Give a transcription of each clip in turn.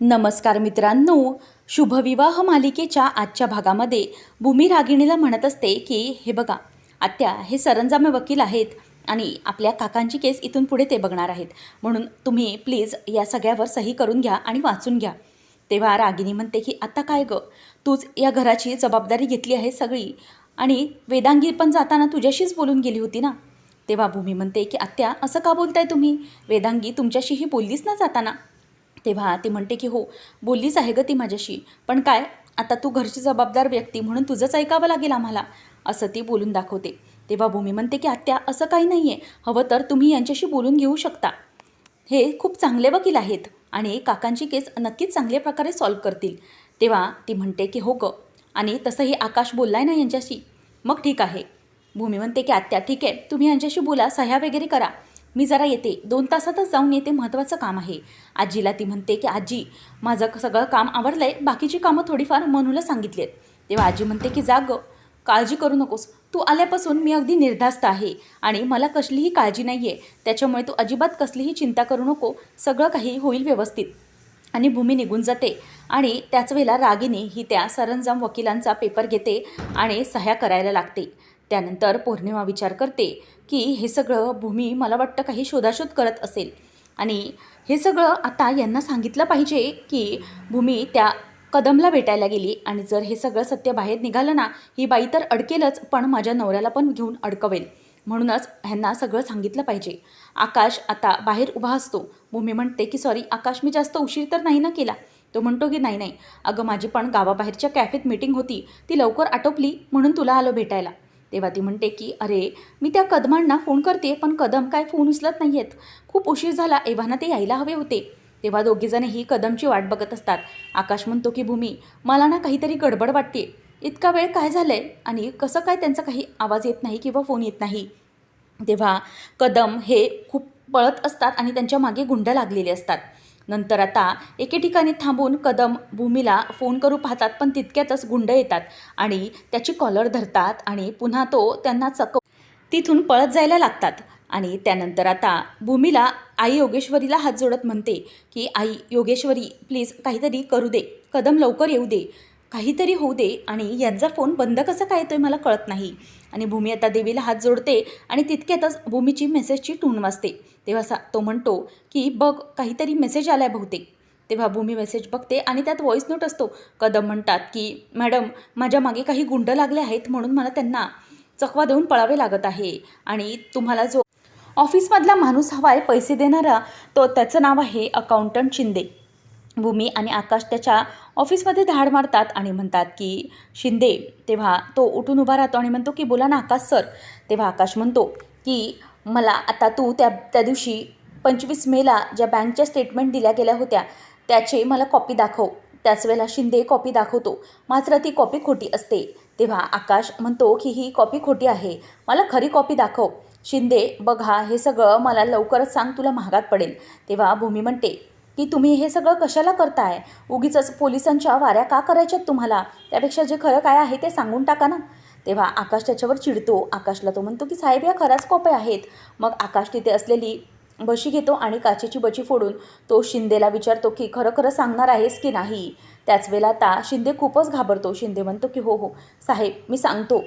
नमस्कार मित्रांनो. शुभविवाह मालिकेच्या आजच्या भागामध्ये भूमी रागिणीला म्हणत असते की हे बघा आत्या हे सरंजामे वकील आहेत आणि आपल्या काकांची केस इथून पुढे ते बघणार आहेत. म्हणून तुम्ही प्लीज या सगळ्यावर सही करून घ्या आणि वाचून घ्या. तेव्हा रागिनी म्हणते की आता काय गं? तूच या घराची जबाबदारी घेतली आहे सगळी आणि वेदांगी पण जाताना तुझ्याशीच बोलून गेली होती ना? तेव्हा भूमी म्हणते की आत्या असं का बोलताय तुम्ही? वेदांगी तुमच्याशीही बोललीच ना जाताना. तेव्हा ती म्हणते की हो बोललीच आहे ग ती माझ्याशी. पण काय आता तू घरची जबाबदार व्यक्ती म्हणून तुझंच ऐकावं लागेल आम्हाला. असं ती बोलून दाखवते. तेव्हा भूमी म्हणते की आत्या असं काही नाही आहे हवं तर तुम्ही यांच्याशी बोलून घेऊ शकता. हे खूप चांगले वकील आहेत आणि काकांची केस नक्कीच चांगल्या प्रकारे सॉल्व्ह करतील. तेव्हा ती म्हणते की हो ग. आणि तसंही आकाश बोललाय ना यांच्याशी. मग ठीक आहे. भूमी म्हणते की आत्या ठीक आहे. तुम्ही यांच्याशी बोला सह्या वगैरे करा. मी जरा येते. दोन तासातच जाऊन येते महत्त्वाचं काम आहे. आजीला ती म्हणते की आजी माझं सगळं काम आवडलं आहे बाकीची कामं थोडीफार मनूला सांगितली आहेत तेव्हा आजी म्हणते की जा गं. काळजी करू नकोस. तू आल्यापासून मी अगदी निर्धास्त आहे आणि मला कसलीही काळजी नाही आहे त्याच्यामुळे तू अजिबात कसलीही चिंता करू नको. सगळं काही होईल व्यवस्थित. आणि भूमी निघून जाते आणि त्याच वेळेला रागिनी ही त्या सरंजाम वकिलांचा पेपर घेते आणि सह्या करायला लागते. त्यानंतर पौर्णिमा विचार करते की हे सगळं भूमी मला वाटतं काही शोधाशोध करत असेल. आणि हे सगळं आता यांना सांगितलं पाहिजे की भूमी त्या कदमला भेटायला गेली आणि जर हे सगळं सत्य बाहेर निघालं ना ही बाई तर अडकेलच पण माझ्या नवऱ्याला पण घेऊन अडकवेल. म्हणूनच ह्यांना सगळं सांगितलं पाहिजे. आकाश आता बाहेर उभा असतो. भूमी म्हणते की सॉरी आकाश मी जास्त उशीर तर नाही ना केला. तो म्हणतो की नाही नाही. अगं माझी पण गावाबाहेरच्या कॅफेत मीटिंग होती. ती लवकर आटोपली म्हणून तुला आलो भेटायला. तेव्हा ती म्हणते की अरे मी त्या कदमांना फोन करते पण कदम काय फोन उचलत नाही आहेत खूप उशीर झाला एव्हाना ते यायला हवे होते. तेव्हा दोघीजणही कदमची वाट बघत असतात. आकाश म्हणतो की भूमी मला ना काहीतरी गडबड वाटते. इतका वेळ काय झालं आहे आणि कसं काय त्यांचा काही आवाज येत नाही किंवा फोन येत नाही? तेव्हा कदम हे खूप पळत असतात आणि त्यांच्या मागे गुंड लागलेले असतात. नंतर आता एके ठिकाणी थांबून कदम भूमीला फोन करू पाहतात पण तितक्यातच गुंड येतात आणि त्याची कॉलर धरतात आणि पुन्हा तो त्यांना चक तिथून पळत जायला लागतात. आणि त्यानंतर आता भूमीला आई योगेश्वरीला हात जोडत म्हणते की आई योगेश्वरी प्लीज काहीतरी करू दे. कदम लवकर येऊ दे. काहीतरी होऊ दे आणि यांचा फोन बंद कसा काय येतोय मला कळत नाही. आणि भूमी आता देवीला हात जोडते आणि तितक्यातच भूमीची मेसेजची टून वाजते. तेव्हा सा तो म्हणतो की बघ काहीतरी मेसेज आला आहे बहुतेक. तेव्हा भूमी मेसेज बघते आणि त्यात व्हॉईस नोट असतो. कदम म्हणतात की मॅडम माझ्या मागे काही गुंड लागले आहेत म्हणून मला त्यांना चकवा देऊन पळावे लागत आहे. आणि तुम्हाला जो ऑफिसमधला माणूस हवा आहे पैसे देणारा तो त्याचं नाव आहे अकाउंटंट शिंदे. भूमी आणि आकाश त्याच्या ऑफिसमध्ये धाड मारतात आणि म्हणतात की शिंदे तेव्हा तो उठून उभा राहतो आणि म्हणतो की बोला ना आकाश सर. तेव्हा आकाश म्हणतो की मला आता तू त्या त्या दिवशी पंचवीस मेला ज्या बँकच्या स्टेटमेंट दिल्या गेल्या होत्या त्याचे मला कॉपी दाखव. त्याच वेळेला शिंदे कॉपी दाखवतो. मात्र ती कॉपी खोटी असते. तेव्हा आकाश म्हणतो की ही कॉपी खोटी आहे. मला खरी कॉपी दाखव. शिंदे बघा हे सगळं मला लवकरच सांग तुला महागात पडेल. तेव्हा भूमी म्हणते की तुम्ही हे सगळं कशाला करताय? उगीच पोलिसांच्या वाऱ्या का करायच्यात तुम्हाला? त्यापेक्षा जे खरं काय आहे ते सांगून टाका ना. तेव्हा आकाश त्याच्यावर चिडतो. आकाशला तो म्हणतो की साहेब या खराच कॉप्या आहेत. मग आकाश तिथे असलेली बशी घेतो आणि काचेची बची फोडून तो शिंदेला विचारतो की खरं खरं सांगणार आहेस की नाही? त्याच वेळेला आता शिंदे खूपच घाबरतो. शिंदे म्हणतो की हो हो. साहेब मी सांगतो.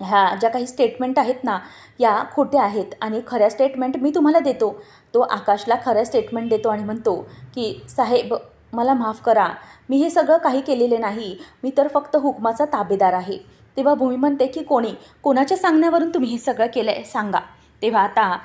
ह्या ज्या काही स्टेटमेंट आहेत ना या खोट्या आहेत. आणि खऱ्या स्टेटमेंट मी तुम्हाला देतो. तो आकाशला खऱ्या स्टेटमेंट देतो आणि म्हणतो की साहेब मला माफ करा. मी हे सगळं काही केलेले नाही. मी तर फक्त हुकमाचा ताबेदार आहे. तेव्हा भूमी म्हणते की कोणी? कोणाच्या सांगण्यावरून तुम्ही हे सगळं केलं आहे सांगा. तेव्हा आता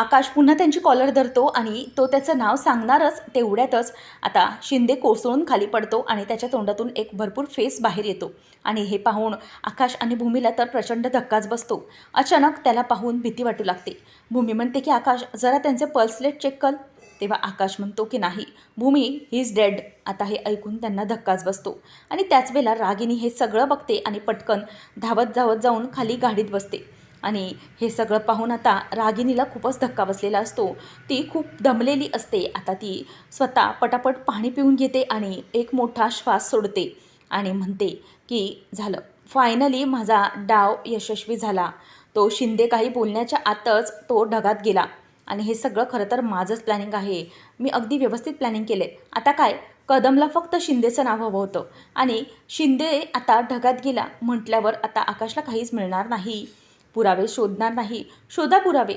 आकाश पुन्हा त्यांची कॉलर धरतो आणि तो त्याचं नाव सांगणारच तेवढ्यातच आता शिंदे कोसळून खाली पडतो आणि त्याच्या तोंडातून एक भरपूर फेस बाहेर येतो. आणि हे पाहून आकाश आणि भूमीला तर प्रचंड धक्काच बसतो. अचानक त्याला पाहून भीती वाटू लागते. भूमी म्हणते की आकाश जरा त्यांचे पल्सलेट चेक कर. तेव्हा आकाश म्हणतो की नाही भूमी ही इज डेड आता हे ऐकून त्यांना धक्काच बसतो. आणि त्याच वेळेला रागिनी हे सगळं बघते आणि पटकन धावत धावत जाऊन खाली गाडीत बसते. आणि हे सगळं पाहून आता रागिनीला खूपच धक्का बसलेला असतो. ती खूप दमलेली असते. आता ती स्वतः पटापट पाणी पिऊन घेते आणि एक मोठा श्वास सोडते आणि म्हणते की झालं. फायनली माझा डाव यशस्वी झाला. तो शिंदे काही बोलण्याच्या आतच तो ढगात गेला. आणि हे सगळं खरं तर माझंच प्लॅनिंग आहे. मी अगदी व्यवस्थित प्लॅनिंग केले आता काय? कदमला फक्त शिंदेचं नाव हवं होतं. आणि शिंदे आता ढगात गेला म्हटल्यावर आता आकाशला काहीच मिळणार नाही. पुरावे शोधणार नाही शोधा पुरावे.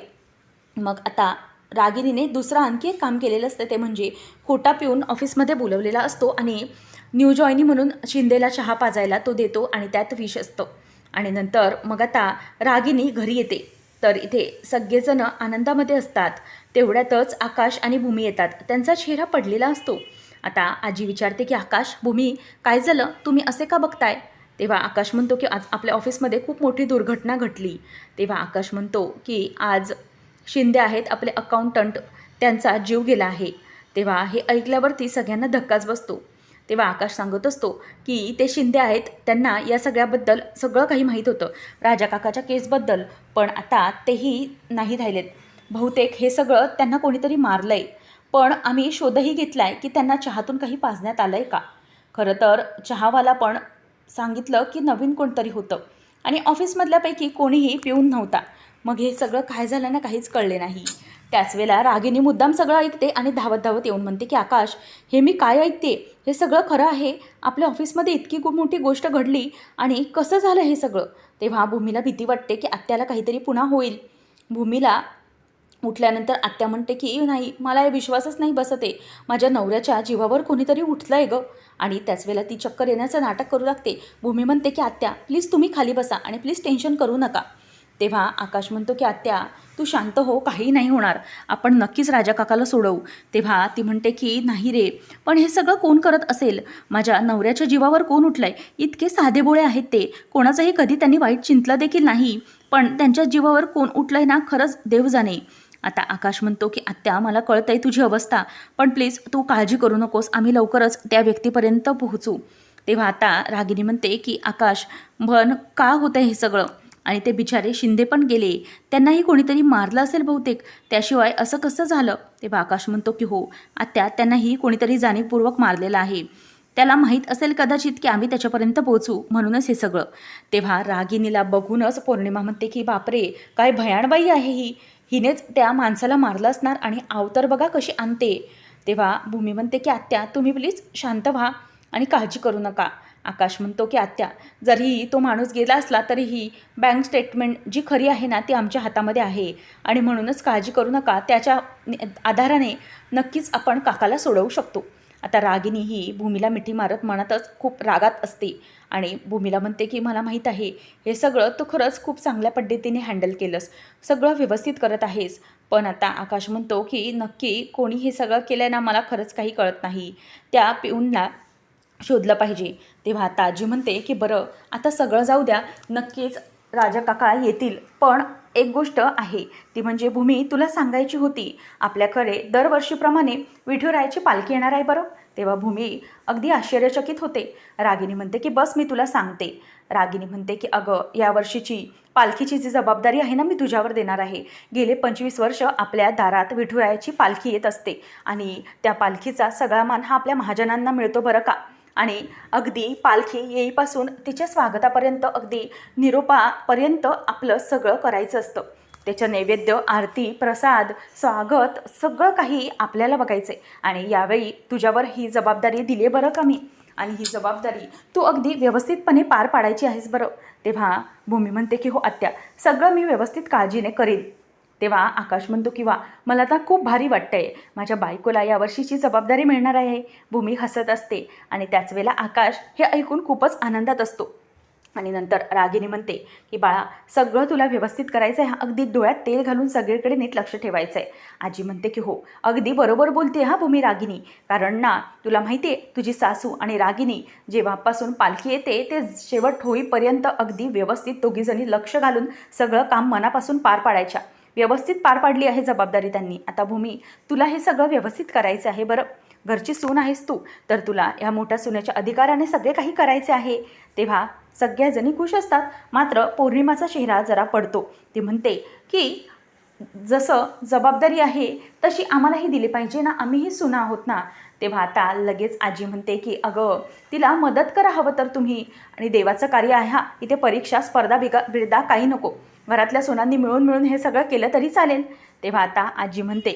मग आता रागिनीने दुसरं आणखी एक काम केलेलं असतं ते म्हणजे खोटा पिऊन ऑफिसमध्ये बोलवलेला असतो आणि न्यू जॉईनी म्हणून शिंदेला चहा पाजायला तो देतो आणि त्यात विष असतं. आणि नंतर मग आता रागिनी घरी येते. तर इथे सगळेजण आनंदामध्ये असतात. तेवढ्यातच आकाश आणि भूमी येतात. त्यांचा चेहरा पडलेला असतो. आता आजी विचारते की आकाश भूमी काय झालं? तुम्ही असे का बघताय? तेव्हा आकाश म्हणतो की आज आपल्या ऑफिसमध्ये खूप मोठी दुर्घटना घडली. तेव्हा आकाश म्हणतो की आज शिंदे आहेत आपले अकाउंटंट त्यांचा जीव गेला आहे. तेव्हा हे ऐकल्यावरती सगळ्यांना धक्काच बसतो. तेव्हा आकाश सांगत असतो की ते शिंदे आहेत त्यांना या सगळ्याबद्दल सगळं काही माहीत होतं. राजा काकाच्या केसबद्दल पण आता तेही नाही राहिलेत. बहुतेक हे सगळं त्यांना कोणीतरी मारलं आहे पण आम्ही शोधही घेतला आहे की त्यांना चहातून काही पाजण्यात आलं आहे का? खरं तर चहावाला पण सांगितलं की नवीन कोणतरी होतं. आणि ऑफिसमधल्यापैकी कोणीही पिऊन नव्हता. मग हे सगळं काय झालं ना काहीच कळले नाही. त्याच वेळेला रागिनी मुद्दाम सगळं ऐकते आणि धावत धावत येऊन म्हणते की आकाश हे मी काय ऐकते? हे सगळं खरं आहे? आपल्या ऑफिसमध्ये इतकी खूप मोठी गोष्ट घडली आणि कसं झालं हे सगळं? तेव्हा भूमीला भीती वाटते की आत्याला काहीतरी पुन्हा होईल. भूमीला उठल्यानंतर आत्या म्हणते की नाही मला हे विश्वासच नाही बसत आहे. माझ्या नवऱ्याच्या जीवावर कोणीतरी उठलं आहे गं. आणि त्याच वेळेला ती चक्कर येण्याचं नाटक करू लागते. भूमी म्हणते की आत्या प्लीज तुम्ही खाली बसा आणि प्लीज टेन्शन करू नका. तेव्हा आकाश म्हणतो की आत्या तू शांत हो काही नाही होणार. आपण नक्कीच राजा काकाला सोडवू. तेव्हा ती म्हणते की नाही रे पण हे सगळं कोण करत असेल? माझ्या नवऱ्याच्या जीवावर कोण उठलंय? इतके साधेबोळे आहेत ते. कोणाचंही कधी त्यांनी वाईट चिंतलं देखील नाही. पण त्यांच्या जीवावर कोण उठलंय ना खरंच देव जाणे आता आकाश म्हणतो की आत्या मला कळतंय तुझी अवस्था पण प्लीज तू काळजी करू नकोस. आम्ही लवकरच त्या व्यक्तीपर्यंत पोहोचू. तेव्हा आता रागिनी म्हणते की आकाश भन का होतं हे सगळं? आणि ते बिचारे शिंदे पण गेले. त्यांनाही कोणीतरी मारलं असेल बहुतेक. त्याशिवाय असं कसं झालं? तेव्हा आकाश म्हणतो की हो आत्या त्यांनाही कोणीतरी जाणीवपूर्वक मारलेलं आहे. त्याला माहीत असेल कदाचित की आम्ही त्याच्यापर्यंत पोहोचू म्हणूनच हे सगळं. तेव्हा रागिनीला बघूनच पौर्णिमा म्हणते की बापरे काय भयाणबाई आहे ही. हिनेच त्या माणसाला मारलं असणार आणि अवतर बघा कशी आणते. तेव्हा भूमी म्हणते की आत्या तुम्ही प्लीज शांत व्हा आणि काळजी करू नका. आकाश म्हणतो की आत्या जरी तो माणूस गेला असला तरीही बँक स्टेटमेंट जी खरी आहे ना ती आमच्या हातामध्ये आहे. आणि म्हणूनच काळजी करू नका त्याच्या आधाराने नक्कीच आपण काकाला सोडवू शकतो. आता रागिनी ही भूमीला मिठी मारत मनातच खूप रागात असते. आणि भूमीला म्हणते की मला माहीत आहे हे सगळं तू खरंच खूप चांगल्या पद्धतीने हँडल केलंस. सगळं व्यवस्थित करत आहेस. पण आता आकाश म्हणतो की नक्की कोणी हे सगळं केलं ना मला खरंच काही कळत नाही. त्या पिऊनला शोधलं पाहिजे. तेव्हा आता आजी म्हणते की बरं आता सगळं जाऊ द्या. नक्कीच राजा काका येतील. पण एक गोष्ट आहे ती म्हणजे भूमी तुला सांगायची होती आपल्याकडे दरवर्षीप्रमाणे विठुरायाची पालखी येणार आहे बरं? तेव्हा भूमी अगदी आश्चर्यचकित होते. रागिनी म्हणते की बस मी तुला सांगते. रागिनी म्हणते की अगं या वर्षीची पालखीची जी जबाबदारी आहे ना मी तुझ्यावर देणार आहे. गेले पंचवीस वर्ष आपल्या दारात विठुरायाची पालखी येत असते आणि त्या पालखीचा सगळा मान हा आपल्या महाजनांना मिळतो बरं का? आणि अगदी पालखी येईपासून तिच्या स्वागतापर्यंत अगदी निरोपापर्यंत आपलं सगळं करायचं असतं. त्याचं नैवेद्य आरती प्रसाद स्वागत सगळं काही आपल्याला बघायचं आहे आणि यावेळी तुझ्यावर ही जबाबदारी दिली बरं का मी? आणि ही जबाबदारी तू अगदी व्यवस्थितपणे पार पाडायची आहेस बरं. तेव्हा भूमी म्हणते की हो आत्या सगळं मी व्यवस्थित काळजीने करीन. तेव्हा आकाश म्हणतो किंवा मला आता खूप भारी वाटतंय. माझ्या बायकोला यावर्षीची जबाबदारी मिळणार आहे. भूमी हसत असते आणि त्याच वेळेला आकाश हे ऐकून खूपच आनंदात असतो. आणि नंतर रागिनी म्हणते की बाळा सगळं तुला व्यवस्थित करायचं आहे अगदी डोळ्यात तेल घालून सगळीकडे नीट लक्ष ठेवायचं आहे आजी म्हणते की हो अगदी बरोबर बोलते हा भूमी रागिनी कारण ना तुला माहिती आहे तुझी सासू आणि रागिनी जेव्हापासून पालखी येते ते शेवट होईपर्यंत अगदी व्यवस्थित दोघीजणी लक्ष घालून सगळं काम मनापासून पार पाडायच्या. व्यवस्थित पार पाडली आहे जबाबदारी त्यांनी. आता भूमी तुला हे सगळं व्यवस्थित करायचं आहे बरं? घरची सून आहेस तू. तर तुला ह्या मोठ्या सुनेच्या अधिकाराने सगळे काही करायचे आहे. तेव्हा सगळ्याजणी खुश असतात. मात्र पौर्णिमाचा चेहरा जरा पडतो. ती म्हणते की जसं जबाबदारी आहे तशी आम्हालाही दिली पाहिजे ना? आम्हीही सुना आहोत ना? तेव्हा आता लगेच आजी म्हणते की अगं तिला मदत करा हवं तर तुम्ही. आणि देवाचं कार्य आहे हा. इथे परीक्षा स्पर्धा बिगा बिरदा काही नको. घरातल्या सोनांनी मिळून मिळून हे सगळं केलं तरी चालेल. तेव्हा आता आजी म्हणते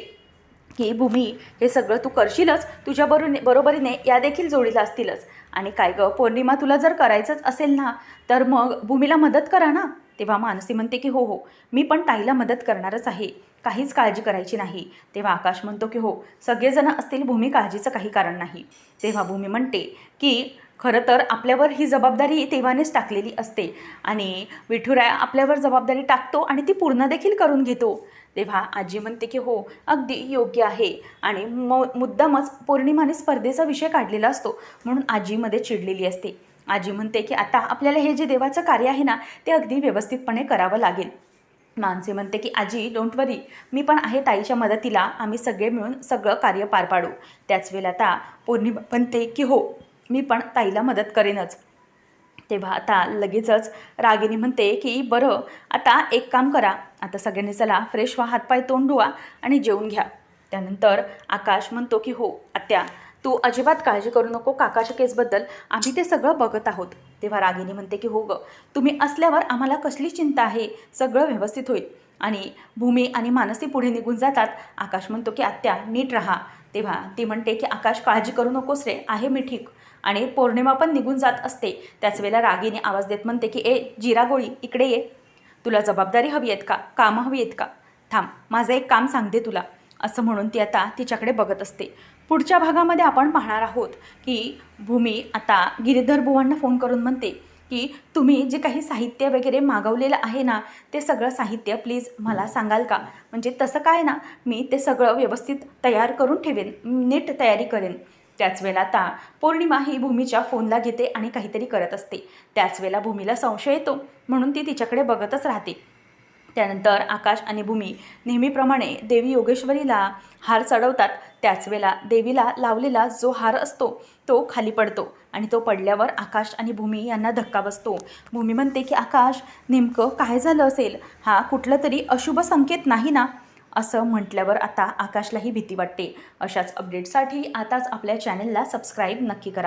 की भूमी हे सगळं तू करशीलच तुझ्या बरोने बरोबरीने या देखील जोडीला असतीलच. आणि काय गं पौर्णिमा तुला जर करायचंच असेल ना तर मग भूमीला मदत करा ना. तेव्हा मानसी म्हणते की हो हो मी पण ताईला मदत करणारच आहे. काहीच काळजी करायची नाही. तेव्हा आकाश म्हणतो की हो सगळेजण असतील भूमी काळजीचं काही कारण नाही. तेव्हा भूमी म्हणते की खरं तर आपल्यावर ही जबाबदारी तेव्हानेच टाकलेली असते. आणि विठुराय आपल्यावर जबाबदारी टाकतो आणि ती पूर्ण देखील करून घेतो. तेव्हा आजी म्हणते की हो अगदी योग्य आहे. आणि म मुद्दामच पौर्णिमाने स्पर्धेचा विषय काढलेला असतो. म्हणून आजीमध्ये चिडलेली असते. आजी म्हणते की आता आपल्याला हे जे देवाचं कार्य आहे ना ते अगदी व्यवस्थितपणे करावं लागेल. मानसे म्हणते की आजी डोंट वरी मी पण आहे ताईच्या मदतीला. आम्ही सगळे मिळून सगळं कार्य पार पाडू. त्याच वेळेला आता पौर्णिमा म्हणते की हो मी पण ताईला मदत करेनच. तेव्हा आता लगेचच रागिनी म्हणते की बरं आता एक काम करा. आता सगळ्यांनी चला फ्रेश व्हा हातपाय तोंड धुवा आणि जेवून घ्या. त्यानंतर आकाश म्हणतो की हो आत्या तू अजिबात काळजी करू नको काकाच्या केसबद्दल. आम्ही ते सगळं बघत आहोत. तेव्हा रागिनी म्हणते की हो गं तुम्ही असल्यावर आम्हाला कसली चिंता आहे. सगळं व्यवस्थित होईल. आणि भूमी आणि मानसी पुढे निघून जातात. आकाश म्हणतो की आत्या नीट राहा. तेव्हा ती म्हणते की आकाश काळजी करू नकोस रे आहे मी ठीक. आणि पौर्णिमा पण निघून जात असते. त्याच वेळेला रागीने आवाज देत म्हणते की ए जिरागोळी इकडे ये. तुला जबाबदारी हवी आहेत का? कामं हवी आहेत का? थांब माझं एक काम सांगते तुला. असं म्हणून ती आता तिच्याकडे बघत असते. पुढच्या भागामध्ये आपण पाहणार आहोत की भूमी आता गिरीधर बुवांना फोन करून म्हणते की तुम्ही जे काही साहित्य वगैरे मागवलेलं आहे ना ते सगळं साहित्य प्लीज मला सांगाल का? म्हणजे तसं काय ना मी ते सगळं व्यवस्थित तयार करून ठेवेन नीट तयारी करेन. त्याच वेळेला आता पौर्णिमा ही भूमीच्या फोनला घेते आणि काहीतरी करत असते. त्याच वेळेला भूमीला संशय येतो म्हणून ती तिच्याकडे बघतच राहते. त्यानंतर आकाश आणि भूमी नेहमीप्रमाणे देवी योगेश्वरीला हार चढवतात. त्याच वेळेला देवीला लावलेला जो हार असतो तो खाली पडतो आणि तो पडल्यावर आकाश आणि भूमी यांना धक्का बसतो. भूमी म्हणते की आकाश नेमकं काय झालं असेल? हा कुठलं तरी अशुभ संकेत नाही ना? असं म्हटल्यावर आता आकाशलाही भीती वाटते. अशाच अपडेटसाठी आताच आपल्या चॅनलला सबस्क्राईब नक्की करा.